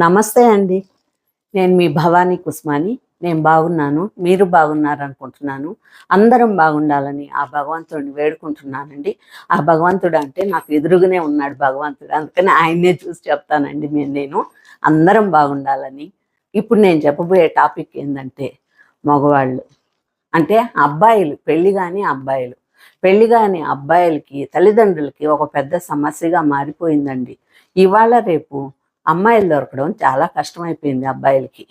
నమస్తే అండి. నేను మీ భవానీ కుస్మాని. నేను బాగున్నాను. మీరు బాగున్నారు అనుకుంటున్నాను అందరం బాగుండాలని ఆ భగవంతుడిని వేడుకుంటున్నానండి. ఆ భగవంతుడు అంటే నాకు ఎదురుగానే ఉన్నాడు భగవంతుడు. అందుకని ఆయన్నే చూసి చెప్తానండి నేను నేను అందరం బాగుండాలని. ఇప్పుడు నేను చెప్పబోయే టాపిక్ ఏంటంటే మగవాళ్ళు. అంటే అబ్బాయిలు పెళ్ళి కాని అబ్బాయిలు. పెళ్ళి కాని అబ్బాయిలకి తల్లిదండ్రులకి ఒక పెద్ద సమస్యగా మారిపోయిందండి. ఇవాళ రేపు అమ్మాయిలు దొరకడం చాలా కష్టమైపోయింది అబ్బాయిలకి.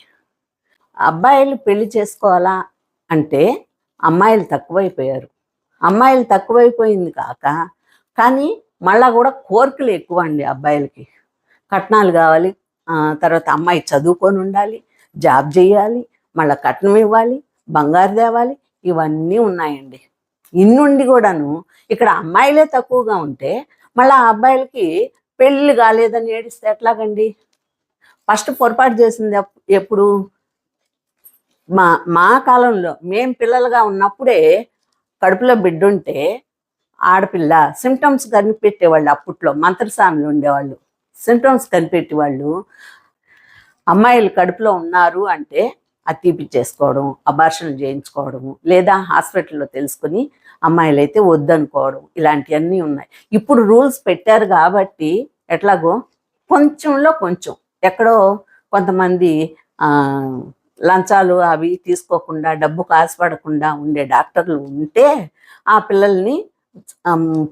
అబ్బాయిలు పెళ్ళి చేసుకోవాలా అంటే అమ్మాయిలు తక్కువైపోయారు. అమ్మాయిలు తక్కువైపోయింది కాక కానీ మళ్ళా కూడా కోరికలు ఎక్కువ అండి అబ్బాయిలకి. కట్నాలు కావాలి తర్వాత అమ్మాయి చదువుకొని ఉండాలి జాబ్ చేయాలి మళ్ళీ కట్నం ఇవ్వాలి బంగారు తేవాలి ఇవన్నీ ఉన్నాయండి. ఇన్నుండి కూడాను ఇక్కడ అమ్మాయిలే తక్కువగా ఉంటే మళ్ళీ ఆ అబ్బాయిలకి పెళ్ళి కాలేదని ఏడిస్తే ఎట్లాగండి? ఫస్ట్ పొరపాటు చేసింది ఎప్పుడు? మా మా కాలంలో మేం పిల్లలుగా ఉన్నప్పుడే కడుపులో బిడ్డ ఉంటే ఆడపిల్ల సిమ్టమ్స్ కనిపెట్టేవాళ్ళు అప్పట్లో మంత్రసానులు ఉండేవాళ్ళు. సిమ్టమ్స్ కనిపెట్టేవాళ్ళు. అమ్మాయిలు కడుపులో ఉన్నారు అంటే అది తీపిచ్చేసుకోవడం అబార్షన్ చేయించుకోవడం లేదా హాస్పిటల్లో తెలుసుకుని అమ్మాయిలు అయితే వద్దనుకోవడం ఇలాంటివన్నీ ఉన్నాయి. ఇప్పుడు రూల్స్ పెట్టారు కాబట్టి ఎట్లాగో కొంచెంలో కొంచెం. ఎక్కడో కొంతమంది లంచాలు అవి తీసుకోకుండా డబ్బు కాసుపడకుండా ఉండే డాక్టర్లు ఉంటే ఆ పిల్లల్ని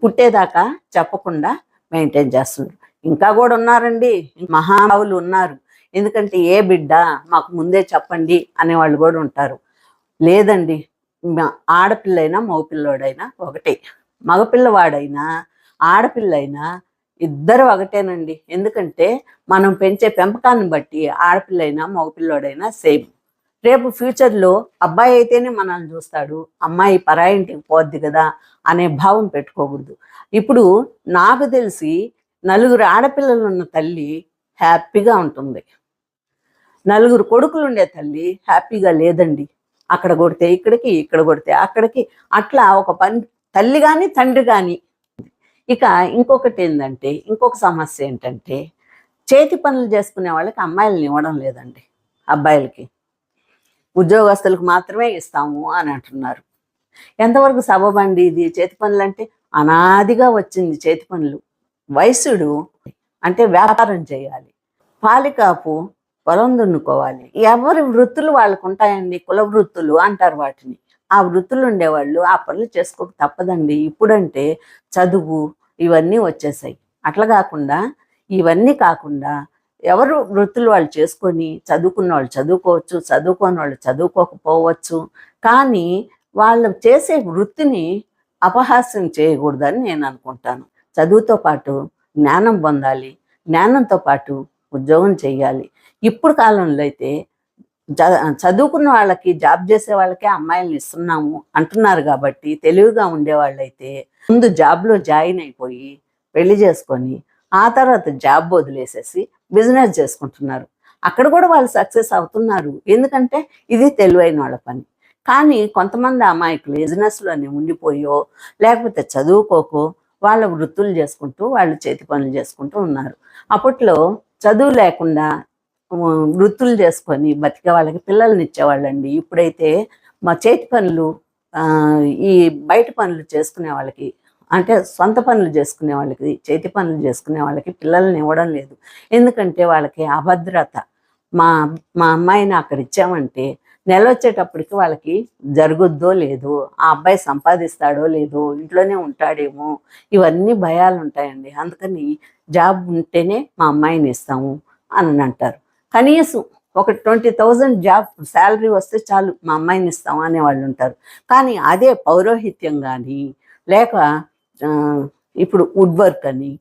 పుట్టేదాకా చెప్పకుండా మెయింటైన్ చేస్తున్నారు ఇంకా కూడా ఉన్నారండి. మహానుభావులు ఉన్నారు. ఎందుకంటే ఏ బిడ్డ మాకు ముందే చెప్పండి అనేవాళ్ళు కూడా ఉంటారు. లేదండి. ఆడపిల్లైనా మగపిల్లోడైనా ఒకటే. మగపిల్లవాడైనా ఆడపిల్లైనా ఇద్దరు ఒకటేనండి. ఎందుకంటే మనం పెంచే పెంపకాన్ని బట్టి ఆడపిల్లైనా మగపిల్లోడైనా సేమ్. రేపు ఫ్యూచర్లో అబ్బాయి అయితేనే మనల్ని చూస్తాడు అమ్మాయి పరాయింటికి పోద్ది కదా అనే భావం పెట్టుకోకూడదు. ఇప్పుడు నాకు తెలిసి నలుగురు ఆడపిల్లలు ఉన్న తల్లి హ్యాపీగా ఉంటుంది. నలుగురు కొడుకులు ఉండే తల్లి హ్యాపీగా లేదండి. అక్కడ కొడితే ఇక్కడికి ఇక్కడ కొడితే అక్కడికి. అట్లా ఒక పని తల్లి కానీ తండ్రి కానీ ఇక ఇంకొకటి ఏంటంటే ఇంకొక సమస్య ఏంటంటే చేతి పనులు చేసుకునే వాళ్ళకి అమ్మాయిలను ఇవ్వడం లేదండి అబ్బాయిలకి. ఉద్యోగస్తులకు మాత్రమే ఇస్తాము అని అంటున్నారు. ఎంతవరకు సబబండి ఇది? చేతి పనులు అంటే అనాదిగా వచ్చింది చేతి పనులు. వయసుడు అంటే వ్యాపారం చేయాలి. పాలికాపు పొలం దున్నుకోవాలి. ఎవరి వృత్తులు వాళ్ళకు ఉంటాయండి కుల వృత్తులు అంటారు వాటిని. ఆ వృత్తులు ఉండేవాళ్ళు ఆ పనులు చేసుకోక తప్పదండి. ఇప్పుడంటే చదువు ఇవన్నీ వచ్చేసాయి. అట్లా కాకుండా ఇవన్నీ కాకుండా ఎవరు వృత్తులు వాళ్ళు చేసుకొని చదువుకున్న వాళ్ళు చదువుకోవచ్చు చదువుకోని వాళ్ళు చదువుకోకపోవచ్చు కానీ వాళ్ళు చేసే వృత్తిని అపహాస్యం చేయకూడదని నేను అనుకుంటాను. చదువుతో పాటు జ్ఞానం పొందాలి జ్ఞానంతో పాటు ఉద్యోగం చేయాలి. ఇప్పుడు కాలంలో అయితే చదువుకున్న వాళ్ళకి జాబ్ చేసే వాళ్ళకే అమ్మాయిలను ఇస్తున్నాము అంటున్నారు కాబట్టి తెలివిగా ఉండేవాళ్ళైతే ముందు జాబ్లో జాయిన్ అయిపోయి పెళ్ళి చేసుకొని ఆ తర్వాత జాబ్ వదిలేసేసి బిజినెస్ చేసుకుంటున్నారు. అక్కడ కూడా వాళ్ళు సక్సెస్ అవుతున్నారు. ఎందుకంటే ఇది తెలివైన వాళ్ళ పని. కానీ కొంతమంది అమాయకులు బిజినెస్లోనే ఉండిపోయో లేకపోతే చదువుకోకో వాళ్ళ వృత్తులు చేసుకుంటూ వాళ్ళు చేతి పనులు చేసుకుంటూ ఉన్నారు. అప్పట్లో చదువు లేకుండా వృత్తులు చేసుకొని బతికే వాళ్ళకి పిల్లల్ని ఇచ్చేవాళ్ళండి. ఇప్పుడైతే మా చేతి పనులు ఈ బయట పనులు చేసుకునే వాళ్ళకి అంటే సొంత పనులు చేసుకునే వాళ్ళకి చేతి పనులు చేసుకునే వాళ్ళకి పిల్లల్ని ఇవ్వడం లేదు. ఎందుకంటే వాళ్ళకి అభద్రత. మా మా అమ్మాయిని అక్కడ ఇచ్చామంటే నెల వచ్చేటప్పటికి వాళ్ళకి జరుగుద్దో లేదో ఆ అబ్బాయి సంపాదిస్తాడో లేదో ఇంట్లోనే ఉంటాడేమో ఇవన్నీ భయాలు ఉంటాయండి అందుకని జాబ్ ఉంటేనే మా అమ్మాయిని ఇస్తాము అని అంటారు. కనీసం ఒక ట్వంటీ థౌజండ్ జాబ్ శాలరీ వస్తే చాలు మా అమ్మాయిని ఇస్తాం అనే వాళ్ళు ఉంటారు. కానీ అదే పౌరోహిత్యం కానీ లేక ఇప్పుడు వుడ్ వర్క్ అని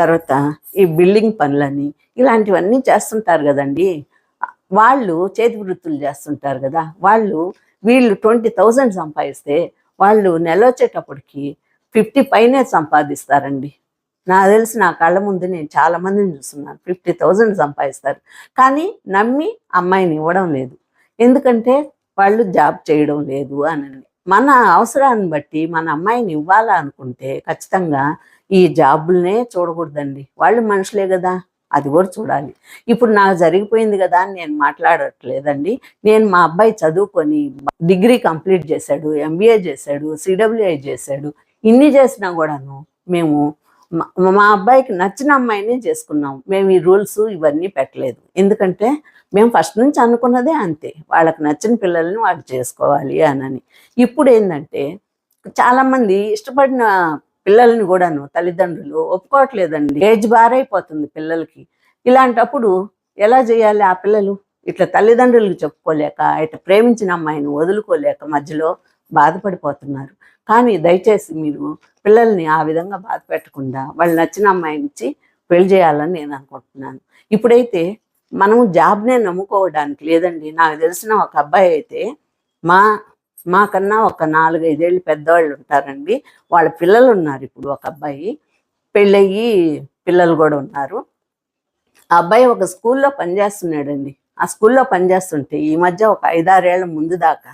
తర్వాత ఈ బిల్డింగ్ పనులని ఇలాంటివన్నీ చేస్తుంటారు కదండి. వాళ్ళు చేతి వృత్తులు చేస్తుంటారు కదా. వాళ్ళు వీళ్ళు ట్వంటీ థౌజండ్ సంపాదిస్తే వాళ్ళు నెల వచ్చేటప్పటికి ఫిఫ్టీ పైనే సంపాదిస్తారండి. నాకు తెలిసి నా కళ్ళ ముందు నేను చాలా మందిని చూస్తున్నాను. ఫిఫ్టీ థౌజండ్ సంపాదిస్తారు. కానీ నమ్మి అమ్మాయిని ఇవ్వడం లేదు. ఎందుకంటే వాళ్ళు జాబ్ చేయడం లేదు అని మన అవసరాన్ని బట్టి మన అమ్మాయిని ఇవ్వాలా అనుకుంటే ఖచ్చితంగా ఈ జాబులనే చూడకూడదండి. వాళ్ళు మనుషులే కదా అది కూడా చూడాలి. ఇప్పుడు నాకు జరిగిపోయింది కదా అని నేను మాట్లాడట్లేదండి. నేను మా అబ్బాయి చదువుకొని డిగ్రీ కంప్లీట్ చేశాడు ఎంబీఏ చేశాడు సిడబ్ల్యూఐ చేశాడు. ఇన్ని చేసినా కూడాను మేము మా- మా అబ్బాయికి నచ్చిన అమ్మాయిని చేసుకున్నాం. మేము ఈ రూల్స్ ఇవన్నీ పెట్టలేదు. ఎందుకంటే మేము ఫస్ట్ నుంచి అనుకున్నదే అంతే. వాళ్ళకి నచ్చిన పిల్లల్ని వాళ్ళు చేసుకోవాలి అనని. ఇప్పుడు ఏంటంటే చాలామంది ఇష్టపడిన పిల్లల్ని కూడాను తల్లిదండ్రులు ఒప్పుకోవట్లేదండి. ఏజ్ బారైపోతుంది పిల్లలకి. ఇలాంటప్పుడు ఎలా చేయాలి ఆ పిల్లలు? ఇట్లా తల్లిదండ్రులకు చెప్పుకోలేక ఇట్లా ప్రేమించిన అమ్మాయిని వదులుకోలేక మధ్యలో బాధపడిపోతున్నారు. కానీ దయచేసి మీరు పిల్లల్ని ఆ విధంగా బాధ పెట్టకుండా వాళ్ళు నచ్చిన అమ్మాయిని ఇచ్చి పెళ్ళి చేయాలని నేను అనుకుంటున్నాను. ఇప్పుడైతే మనం జాబ్నే నమ్ముకోవడానికి లేదండి నాకు తెలిసిన ఒక అబ్బాయి అయితే మా మాకన్నా ఒక నాలుగైదేళ్ళు పెద్దవాళ్ళు ఉంటారండి. వాళ్ళ పిల్లలు ఉన్నారు ఇప్పుడు ఒక అబ్బాయి. పెళ్ళయ్యి పిల్లలు కూడా ఉన్నారు. ఆ అబ్బాయి ఒక స్కూల్లో పనిచేస్తున్నాడండి. ఆ స్కూల్లో పనిచేస్తుంటే ఈ మధ్య ఒక ఐదారేళ్ళ ముందు దాకా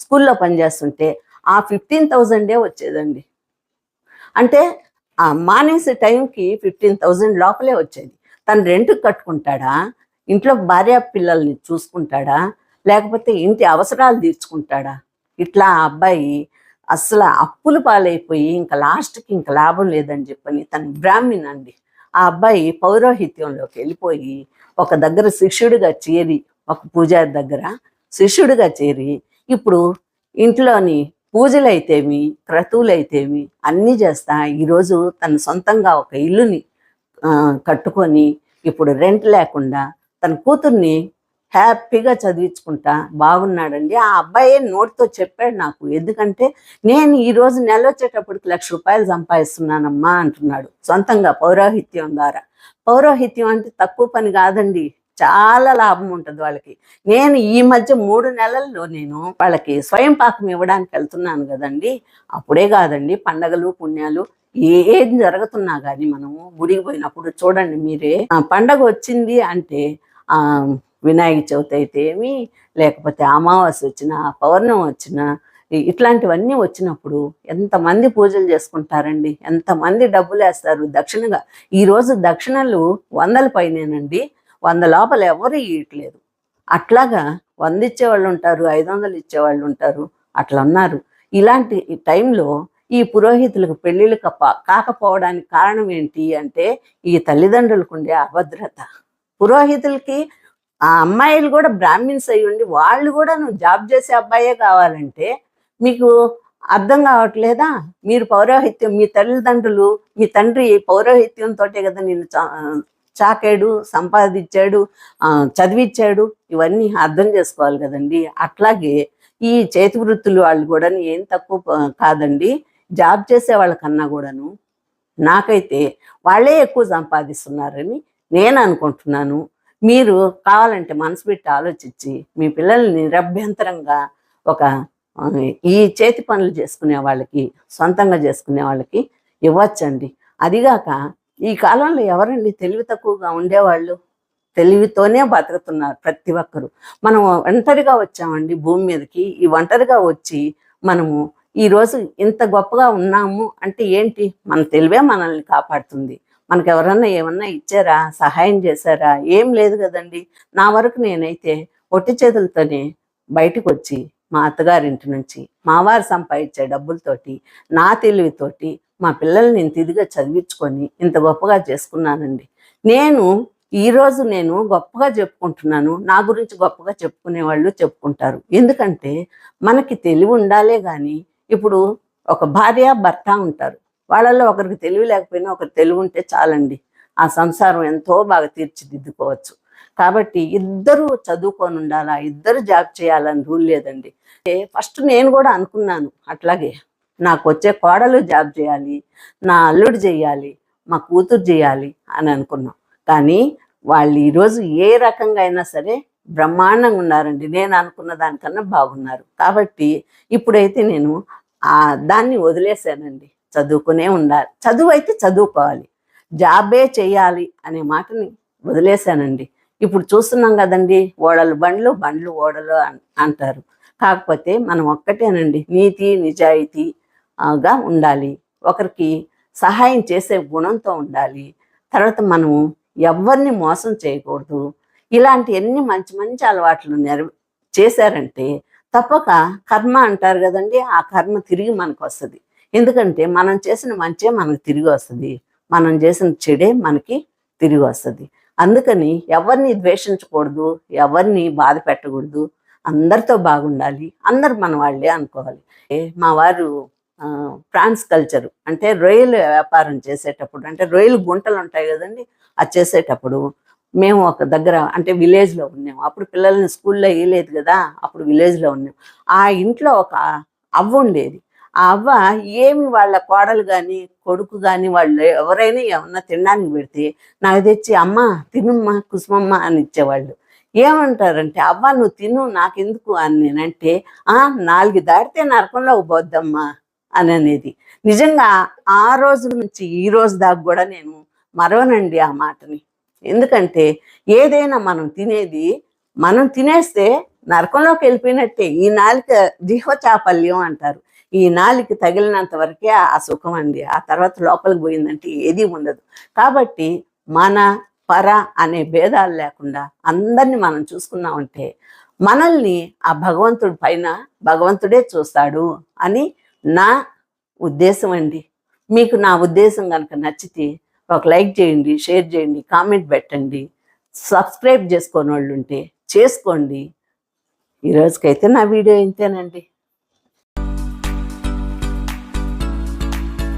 స్కూల్లో పనిచేస్తుంటే ఆ ఫిఫ్టీన్ థౌజండే వచ్చేదండి. అంటే ఆ మానేసే టైంకి ఫిఫ్టీన్ థౌజండ్ లోపలే వచ్చేది. తను రెంట్ కట్టుకుంటాడా? ఇంట్లో భార్య పిల్లల్ని చూసుకుంటాడా? లేకపోతే ఇంటి అవసరాలు తీర్చుకుంటాడా? ఇట్లా ఆ అబ్బాయి అసలు అప్పులు పాలైపోయి ఇంకా లాస్ట్కి ఇంకా లాభం లేదని చెప్పని తను బ్రాహ్మణ్ అండి ఆ అబ్బాయి పౌరోహిత్యంలోకి వెళ్ళిపోయి ఒక దగ్గర శిష్యుడిగా చేరి ఒక పూజారి దగ్గర శిష్యుడిగా చేరి ఇప్పుడు ఇంట్లోని పూజలు అయితేమి అన్నీ చేస్తా. ఈరోజు తన సొంతంగా ఒక ఇల్లుని కట్టుకొని ఇప్పుడు రెంట్ లేకుండా తన కూతుర్ని హ్యాపీగా చదివించుకుంటా బాగున్నాడండి. ఆ అబ్బాయి నోటితో చెప్పాడు నాకు. ఎందుకంటే నేను ఈరోజు నెల వచ్చేటప్పటికి లక్ష రూపాయలు సంపాదిస్తున్నానమ్మా అంటున్నాడు. సొంతంగా పౌరోహిత్యం ద్వారా. పౌరోహిత్యం అంటే తక్కువ పని కాదండి. చాలా లాభం ఉంటుంది వాళ్ళకి. నేను ఈ మధ్య మూడు నెలల్లో నేను వాళ్ళకి స్వయం పాకం ఇవ్వడానికి వెళ్తున్నాను కదండి. అప్పుడే కాదండి పండగలు పుణ్యాలు ఏం జరుగుతున్నా కానీ మనము గుడికి పోయినప్పుడు చూడండి మీరే ఆ పండగ వచ్చింది అంటే ఆ వినాయక చవితి అయితే ఏమి లేకపోతే అమావాస్య వచ్చిన పౌర్ణం వచ్చిన ఇట్లాంటివన్నీ వచ్చినప్పుడు ఎంతమంది పూజలు చేసుకుంటారండి? ఎంతమంది డబ్బులు వేస్తారు దక్షిణగా ఈ రోజు దక్షిణలు వందల పైనేనండి. వంద లోపల ఎవరు ఇవ్వట్లేదు అట్లాగా వంద ఇచ్చేవాళ్ళు ఉంటారు ఐదు వందలు ఇచ్చేవాళ్ళు ఉంటారు అట్లా ఉన్నారు. ఇలాంటి టైంలో ఈ పురోహితులకు పెళ్ళిళ్ళు కప్ప కాకపోవడానికి కారణం ఏంటి అంటే ఈ తల్లిదండ్రులకు ఉండే అభద్రత. పురోహితులకి ఆ అమ్మాయిలు కూడా బ్రాహ్మిన్స్ అయి ఉండి వాళ్ళు కూడా నువ్వు జాబ్ చేసే అబ్బాయే కావాలంటే మీకు అర్థం కావట్లేదా? మీరు పౌరోహిత్యం మీ తల్లిదండ్రులు మీ తండ్రి పౌరోహిత్యంతో కదా నిన్ను చా- చాకాడు సంపాదించాడు చదివిచ్చాడు చదివించాడు ఇవన్నీ అర్థం చేసుకోవాలి కదండి. అట్లాగే ఈ చేతి వృత్తులు వాళ్ళు కూడా ఏం తక్కువ కాదండి. జాబ్ చేసే వాళ్ళకన్నా కూడాను నాకైతే వాళ్ళే ఎక్కువ సంపాదిస్తున్నారని నేను అనుకుంటున్నాను. మీరు కావాలంటే మనసు పెట్టి ఆలోచించి మీ పిల్లల్ని నిరభ్యంతరంగా ఒక ఈ చేతి పనులు చేసుకునే వాళ్ళకి సొంతంగా చేసుకునే వాళ్ళకి ఇవ్వచ్చండి. అదిగాక ఈ కాలంలో ఎవరండి తెలివి తక్కువగా ఉండేవాళ్ళు? తెలివితోనే బతుకుతున్నారు ప్రతి ఒక్కరు. మనం ఒంటరిగా వచ్చామండి భూమి మీదకి. ఈ ఒంటరిగా వచ్చి మనము ఈ రోజు ఇంత గొప్పగా ఉన్నాము అంటే ఏంటి? మన తెలివే మనల్ని కాపాడుతుంది. మనకు ఎవరన్నా ఏమన్నా ఇచ్చారా? సహాయం చేశారా? ఏం లేదు కదండి. నా వరకు నేనైతే ఒట్టి చేతులతోనే బయటకు వచ్చి మా అత్తగారింటి నుంచి మా వారు సంపాదించే డబ్బులతోటి నా తెలివితోటి మా పిల్లల్ని నేను తిరిగా చదివించుకొని ఇంత గొప్పగా చేసుకున్నానండి. నేను ఈరోజు నేను గొప్పగా చెప్పుకుంటున్నాను. నా గురించి గొప్పగా చెప్పుకునే వాళ్ళు చెప్పుకుంటారు. ఎందుకంటే మనకి తెలివి ఉండాలే కానీ ఇప్పుడు ఒక భార్య భర్త ఉంటారు. వాళ్ళల్లో ఒకరికి తెలివి లేకపోయినా ఒకరు తెలివి ఉంటే చాలండి. ఆ సంసారం ఎంతో బాగా తీర్చిదిద్దుకోవచ్చు. కాబట్టి ఇద్దరు చదువుకొని ఉండాలా? ఇద్దరు జాబ్ చేయాలని రూల్ లేదండి. ఫస్ట్ నేను కూడా అనుకున్నాను అట్లాగే. నాకు వచ్చే కోడలు జాబ్ చేయాలి నా అల్లుడు చేయాలి మా కూతురు చేయాలి అని అనుకున్నాం. కానీ వాళ్ళు ఈరోజు ఏ రకంగా అయినా సరే బ్రహ్మాండంగా ఉన్నారండి. నేను అనుకున్న దానికన్నా బాగున్నారు. కాబట్టి ఇప్పుడైతే నేను ఆ దాన్ని వదిలేశానండి. చదువుకునే ఉండాలి చదువు అయితే చదువుకోవాలి. జాబే చేయాలి అనే మాటని వదిలేశానండి. ఇప్పుడు చూస్తున్నాం కదండి ఓడలు బండ్లు బండ్లు ఓడలు అంటారు. కాకపోతే మనం ఒక్కటేనండి. నీతి నిజాయితీ గా ఉండాలి. ఒకరికి సహాయం చేసే గుణంతో ఉండాలి. తర్వాత మనం ఎవరిని మోసం చేయకూడదు. ఇలాంటి ఎన్ని మంచి మంచి అలవాట్లు నెర చేశారంటే తప్పక కర్మ అంటారు కదండి ఆ కర్మ తిరిగి మనకు వస్తుంది. ఎందుకంటే మనం చేసిన మంచే మనకు తిరిగి వస్తుంది. మనం చేసిన చెడే మనకి తిరిగి వస్తుంది. అందుకని ఎవరిని ద్వేషించకూడదు ఎవరిని బాధ పెట్టకూడదు. అందరితో బాగుండాలి. అందరు మన వాళ్ళే అనుకోవాలి. ఏ, మా వారు ఫ్రాన్స్ కల్చర్. అంటే రొయ్యల వ్యాపారం చేసేటప్పుడు అంటే రొయ్యలు గుంటలు ఉంటాయి కదండి అది చేసేటప్పుడు మేము ఒక దగ్గర అంటే విలేజ్లో ఉన్నాం అప్పుడు పిల్లల్ని స్కూల్లో వేయలేదు కదా అప్పుడు విలేజ్లో ఉన్నాం. ఆ ఇంట్లో ఒక అవ్వ ఉండేది. ఆ అవ్వ ఏమి వాళ్ళ కోడలు కానీ కొడుకు కానీ వాళ్ళు ఎవరైనా ఏమన్నా తినడానికి పెడితే నాకు తెచ్చి అమ్మ తినుమ్మ కుసుమమ్మ అని ఇచ్చేవాళ్ళు. ఏమంటారంటే అవ్వ నువ్వు తిను నాకెందుకు అని నేనంటే ఆ నాలుగు దాటితే నరకంలో పోద్దమ్మా అని అనేది నిజంగా ఆ రోజు నుంచి ఈ రోజు దాకా కూడా నేను మరవనండి ఆ మాటని. ఎందుకంటే ఏదైనా మనం తినేది మనం తినేస్తే నరకంలోకి వెళ్ళిపోయినట్టే. ఈ నాలిక జిహ్వ చాపల్యం అంటారు. ఈ నాలికి తగిలినంత వరకే ఆ సుఖం అండి. ఆ తర్వాత లోపలికి పోయిందంటే ఏది ఉండదు. కాబట్టి మన పర అనే భేదాలు లేకుండా అందరినీ మనం చూసుకున్నామంటే మనల్ని ఆ భగవంతుడి పైన భగవంతుడే చూస్తాడు అని నా ఉద్దేశం అండి. మీకు నా ఉద్దేశం కనుక నచ్చితే ఒక లైక్ చేయండి షేర్ చేయండి కామెంట్ పెట్టండి. సబ్స్క్రైబ్ చేసుకోని వాళ్ళు ఉంటే చేసుకోండి ఈరోజుకైతే నా వీడియో ఇంతేనండి.